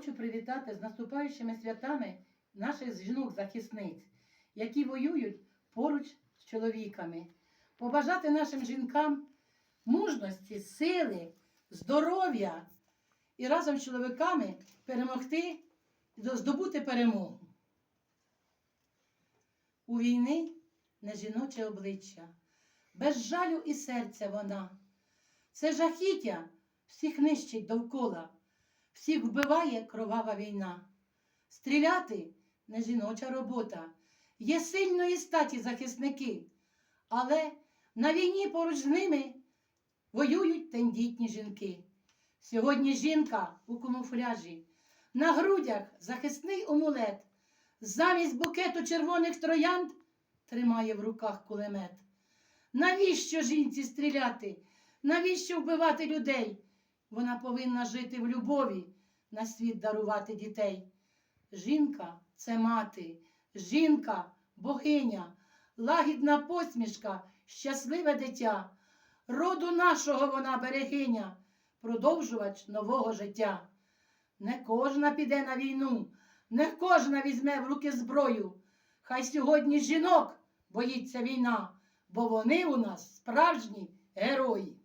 Хочу привітати з наступаючими святами наших жінок-захисниць, які воюють поруч з чоловіками. Побажати нашим жінкам мужності, сили, здоров'я і разом з чоловіками перемогти і здобути перемогу. У війни не жіноче обличчя, без жалю і серця вона. Це жахіття всіх нищить довкола, всіх вбиває кровава війна. Стріляти не жіноча робота. Є сильної статі захисники, але на війні поруч з ними воюють тендітні жінки. Сьогодні жінка у камуфляжі, на грудях захисний омулет, замість букету червоних троянд тримає в руках кулемет. Навіщо жінці стріляти? Навіщо вбивати людей? Вона повинна жити в любові, на світ дарувати дітей. Жінка це мати, жінка богиня, лагідна посмішка, щасливе дитя. Роду нашого вона берегиня, продовжувач нового життя. Не кожна піде на війну, не кожна візьме в руки зброю. Хай сьогодні жінок боїться війна, бо вони у нас справжні герої.